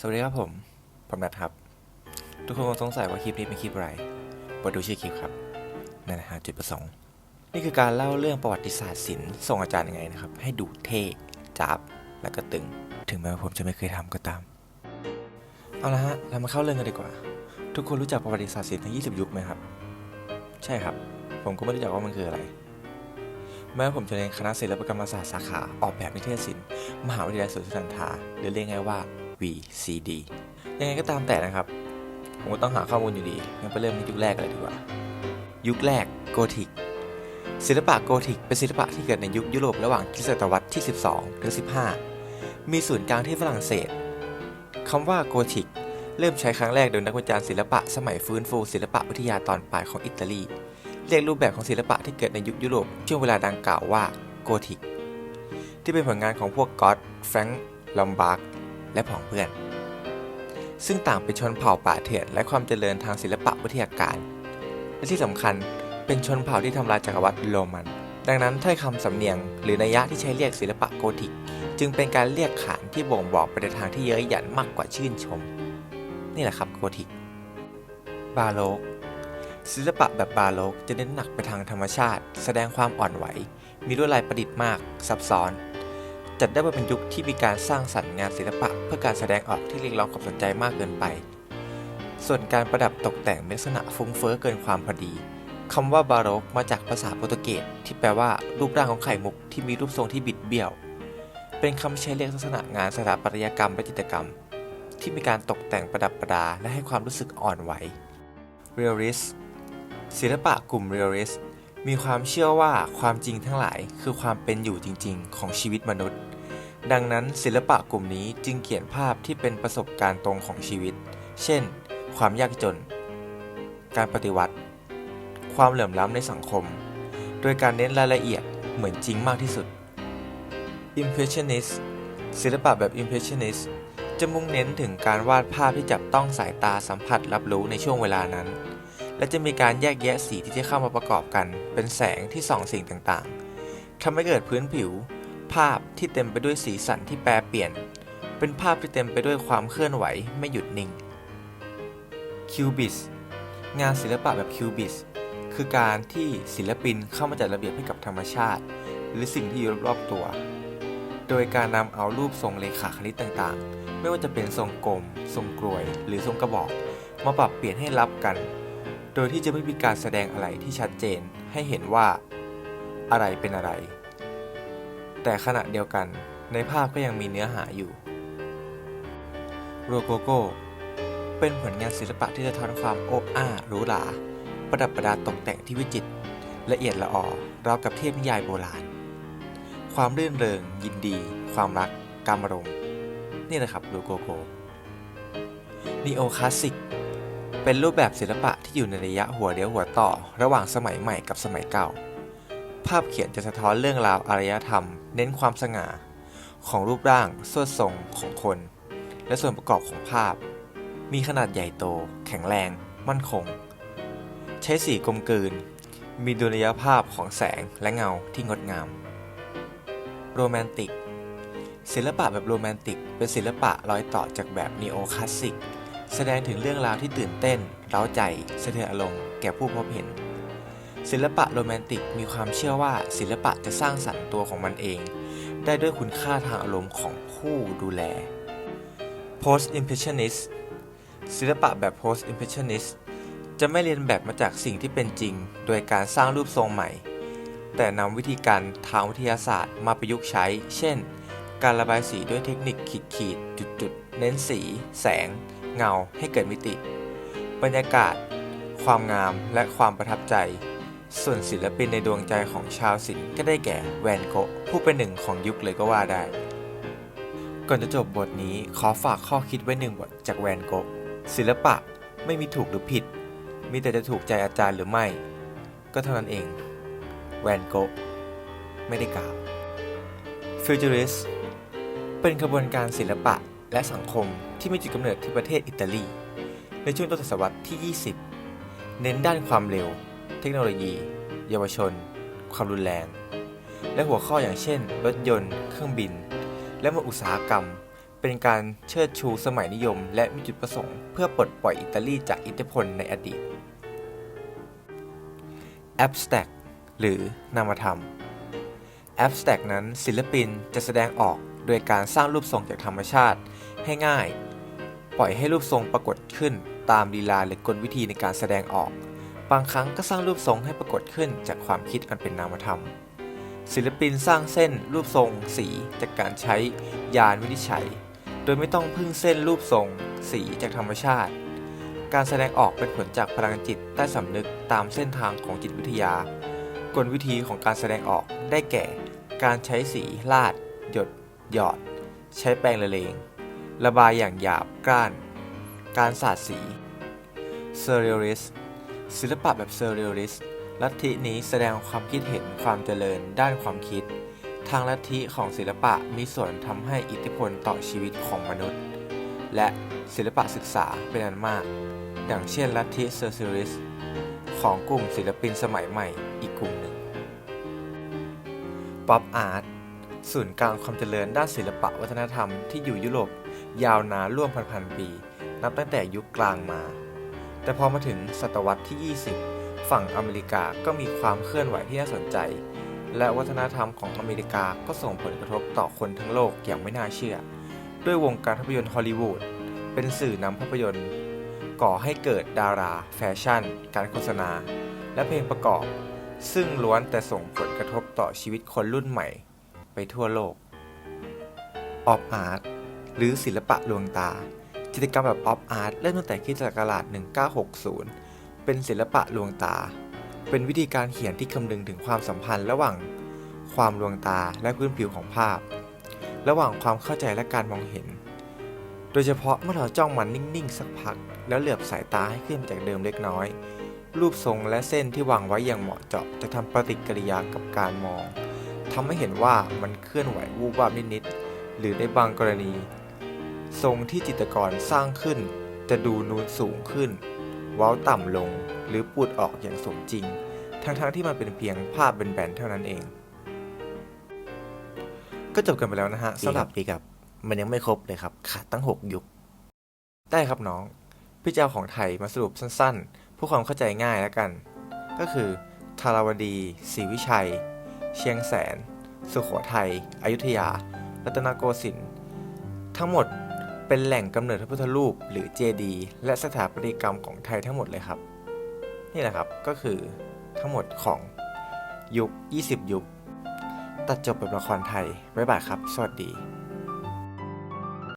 สวัสดีครับผม ผมนัทครับ ทุกคนคงสงสัยว่าคลิปนี้เป็นคลิปอะไรมาดูชื่อคลิปครับ นั่นนะฮะจุดประสงค์ นี่คือการเล่าเรื่องประวัติศาสตร์ศิลป์ส่งอาจารย์ยังไงนะครับ ให้ดูเท่จับและก็ตึง ถึงแม้ว่าผมจะไม่เคยทำก็ตาม เอาละฮะ เรามาเข้าเรื่องกันดีกว่า ทุกคนรู้จักประวัติศาสตร์ศิลป์ทั้ง 20 ยุคไหมครับ ใช่ครับ ผมก็ไม่รู้จักว่ามันคืออะไร แม้ว่าผมจะเรียนคณะศิลปกรรมศาสตร์สาขา ออกแบบนิเทศศิลป์ มหาวิทยาลัยสวนสุนันทาหรือเรียกง่ายว่า VCD ยังไงก็ตามแต่นะครับ ผมก็ต้องหาข้อมูลอยู่ดีงั้นไปเริ่มในยุคแรกกันเลยดีกว่า ยุคแรกโกธิกศิลปะโกธิกเป็นศิลปะที่เกิดในยุคยุโรประหว่างคริสตศตวรรษที่ 12 ถึง 15 มีศูนย์กลางที่ฝรั่งเศสคำว่าโกธิกเริ่มใช้ครั้งแรกโดยนักวิจารณ์ศิลปะสมัยฟื้นฟูศิลปะวิทยาตอนปลายของอิตาลี เรียกรูปแบบของศิลปะที่เกิดในยุคยุโรปช่วงเวลาดังกล่าวว่าโกธิก ที่เป็นผลงานของพวกก็อตแฟรงค์ลอมบาร์ก และผองเพื่อน ซึ่งต่างเป็นชนเผ่าป่าเถื่อนและความเจริญทางศิลปะวิทยาการ และที่สำคัญเป็นชนเผ่าที่ทำลายจักรวรรดิโรมัน ดังนั้นถ้อยคำสำเนียง หรือนัยยะที่ใช้เรียกศิลปะโกธิก จึงเป็นการเรียกขานที่บ่งบอกไปในทางที่เย้ยหยันมากกว่าชื่นชม นี่แหละครับโกธิก บาโลกศิลปะแบบบาโลกจะเน้นหนักไปทางธรรมชาติ แสดงความอ่อนไหว มีลวดลายประดิษฐ์มาก ซับซ้อน จัดได้ว่าเป็นยุคที่มีการสร้างสรรค์งานศิลปะ เพื่อการแสดงออกที่เรียกร้องความสนใจมากเกินไป ส่วนการประดับตกแต่งมีลักษณะฟุ้งเฟ้อเกินความพอดีคำว่าบาโรกมาจากภาษาโปรตุเกสที่แปลว่ารูปร่างของไข่มุกที่มีรูปทรงที่บิดเบี้ยว เป็นคำใช้เรียกลักษณะงานสถาปัตยกรรมและจิตรกรรม ที่มีการตกแต่งประดับประดา และให้ความรู้สึกอ่อนไหวเรียลลิสศิลปะกลุ่มเรียลลิส มีความเชื่อว่าความจริงทั้งหลายคือความเป็นอยู่จริง ๆ ของชีวิตมนุษย์ ดังนั้นศิลปะกลุ่มนี้จึงเขียนภาพที่เป็นประสบการณ์ตรงของชีวิต เช่น ความยากจน การปฏิวัติ ความเหลื่อมล้ำในสังคม โดยการเน้นรายละเอียดเหมือนจริงมากที่สุด Impressionist ศิลปะแบบ Impressionist จะมุ่งเน้นถึงการวาดภาพที่จับต้องสายตาสัมผัสรับรู้ในช่วงเวลานั้น และจะมีการแยกแยะสีที่จะเข้ามาประกอบกัน เป็นแสงที่ส่องสิ่งต่างๆทำให้เกิดพื้นผิว ภาพที่เต็มไปด้วยสีสันที่แปรเปลี่ยน เป็นภาพที่เต็มไปด้วยความเคลื่อนไหวไม่หยุดนิ่ง Cubist งานศิลปะแบบคิวบิสคือการที่ศิลปินเข้ามาจัดระเบียบให้กับธรรมชาติ หรือสิ่งที่อยู่รอบๆตัว โดยการนำเอารูปทรงเลขาคณิตต่างๆ ไม่ว่าจะเป็นทรงกลม ทรงกลวย หรือทรงกระบอก มาปรับเปลี่ยนให้รับกัน โดยที่จะไม่มีการแสดงอะไรที่ชัดเจนให้เห็นว่าอะไรเป็นอะไร แต่ขณะเดียวกันในภาพก็ยังมีเนื้อหาอยู่โรโกโกเป็นผลงานศิลปะที่สะท้อนความโอ้อาหรูหราประดับประดาตกแต่งที่วิจิตรละเอียดละออราวกับเทพนิยายโบราณ ความรื่นเริง ยินดี ความรัก การอารมนี่แหละครับโลโกโกนีโอคลาสสิก เป็นรูปแบบศิลปะที่อยู่ในระยะหัวเดียวหัวต่อ ระหว่างสมัยใหม่กับสมัยเก่า ภาพเขียนจะสะท้อนเรื่องราวอารยธรรม เน้นความสง่า ของรูปร่างสวดทรงของคน และส่วนประกอบของภาพ มีขนาดใหญ่โต แข็งแรง มั่นคง ใช้สีกลมกลืน มีดุลยภาพของแสงและเงาที่งดงาม โรแมนติกศิลปะแบบโรแมนติก เป็นศิลปะรอยต่อจากแบบนีโอคลาสสิก แสดงถึงเรื่องราวที่ตื่นเต้น เร้าใจสะเทือนอารมณ์แก่ผู้พบเห็น ศิลปะโรแมนติกมีความเชื่อว่าศิลปะจะสร้างสรรค์ตัวของมันเอง ได้ด้วยคุณค่าทางอารมณ์ของผู้ดูแล Post Impressionist ศิลปะแบบ Post Impressionist จะไม่เรียนแบบมาจากสิ่งที่เป็นจริง โดยการสร้างรูปทรงใหม่ แต่นำวิธีการทางวิทยาศาสตร์มาประยุกต์ใช้ เช่น การระบายสีด้วยเทคนิคขีดขีดจุดจุดๆเน้นสี แสง เงาให้เกิดมิติ บรรยากาศ ความงามและความประทับใจ ส่วนศิลปินในดวงใจของชาวศิลป์ก็ได้แก่แวนโกะผู้เป็นหนึ่งของยุคเลยก็ว่าได้ ก่อนจะจบบทนี้ขอฝากข้อคิดไว้หนึ่งบทจากแวนโกะศิลปะไม่มีถูกหรือผิด มีแต่จะถูกใจอาจารย์หรือไม่ ก็เท่านั้นเอง แวนโกะไม่ได้กล่าวฟิวเจอริสเป็นขบวนการศิลปะ และสังคมที่มีจุดกำเนิดที่ประเทศอิตาลี ในช่วงต้นศตวรรษที่ 20 เน้นด้านความเร็ว เทคโนโลยี เยาวชน ความรุนแรง และหัวข้ออย่างเช่น รถยนต์ เครื่องบิน และมอุตสาหกรรม เป็นเป็นการเชิดชูสมัยนิยม และมีจุดประสงค์ เพื่อปลดปล่อยอิตาลีจากอิทธิพลในอดีต Abstract หรือนามธรรม Abstract นั้นศิลปินจะแสดงออกโดยการสร้างรูปทรงจากธรรมชาติ ให้ง่าย ปล่อยให้รูปทรงปรากฏขึ้นตามลีลาหรือกลวิธีในการแสดงออก บางครั้งก็สร้างรูปทรงให้ปรากฏขึ้นจากความคิดอันเป็นนามธรรม ศิลปินสร้างเส้นรูปทรง สีจากการใช้ยานวินิจฉัย โดยไม่ต้องพึ่งเส้นรูปทรง สีจากธรรมชาติ การแสดงออกเป็นผลจากพลังจิตใต้สำนึกตามเส้นทางของจิตวิทยา กลวิธีของการแสดงออกได้แก่ การใช้สีลาด หยด หยอด ใช้แปรงละเลง ระบายอย่างหยาบกร้าน การสาดสี Surrealist ศิลปะแบบ Surrealist ลัทธินี้แสดงความคิดเห็นความเจริญด้านความคิด ทางลัทธิของศิลปะมีส่วนทำให้อิทธิพลต่อชีวิตของมนุษย์ และศิลปะศึกษาเป็นอันมาก ดังเช่นลัทธิ Surrealist ของกลุ่มศิลปินสมัยใหม่อีกกลุ่มหนึ่งป๊อปอาร์ต ศูนย์กลางความเจริญด้านศิลปะวัฒนธรรมที่อยู่ยุโรปยาวนานร่วมพันๆปี นับตั้งแต่ยุคกลางมา แต่พอมาถึงศตวรรษที่ 20 ฝั่งอเมริกาก็มีความเคลื่อนไหวที่น่าสนใจ และวัฒนธรรมของอเมริกาก็ส่งผลกระทบต่อคนทั้งโลกอย่างไม่น่าเชื่อ ด้วยวงการภาพยนตร์ฮอลลีวูดเป็นสื่อนำภาพยนตร์ ก่อให้เกิดดารา แฟชั่น การโฆษณา และเพลงประกอบ ซึ่งล้วนแต่ส่งผลกระทบต่อชีวิตคนรุ่นใหม่ ไปทั่วโลก ออฟอาร์ตหรือศิลปะลวงตาจิตกรรมแบบออฟอาร์ตเริ่มตั้งแต่คริสตศักราช 1960 เป็นศิลปะลวงตา เป็นวิธีการเขียนที่คำนึงถึงความสัมพันธ์ระหว่างความลวงตาและพื้นผิวของภาพ ระหว่างความเข้าใจและการมองเห็น โดยเฉพาะเมื่อเราจ้องมันนิ่ง ๆ สักพัก แล้วเหลือบสายตาให้ขึ้นจากเดิมเล็กน้อย รูปทรงและเส้นที่วางไว้อย่างเหมาะเจาะจะทำปฏิกิริยากับการมอง ทำให้เห็นว่ามันเคลื่อนไหววูบวาบนิดๆหรือในบางกรณี ทรงที่จิตรกรสร้างขึ้น จะดูนูนสูงขึ้น เว้าต่ำลงหรือปูดออกอย่างสมจริง ทั้งๆที่มันเป็นเพียงภาพแบนๆเท่านั้นเอง ก็จบกันไปแล้วนะฮะสำหรับปีกับ มันยังไม่ครบเลยครับขาดตั้ง 6 ยุค ได้ครับน้อง พี่เจ้าของไทยมาสรุปสั้นๆเพื่อความเข้าใจง่ายแล้วกัน ก็คือธาราวดีศรีวิชัย เชียงแสน สุขโขทัย อยุธยา รัตนโกสินทร์ ทั้งหมดเป็นแหล่งกำเนิดพระพุทธรูปหรือเจดีย์และสถาปัตยกรรมของไทยทั้งหมดเลยครับ นี่แหละครับก็คือทั้งหมดของยุค 20 ยุค ตัดจบแบบละครไทย บ๊ายบายครับ สวัสดี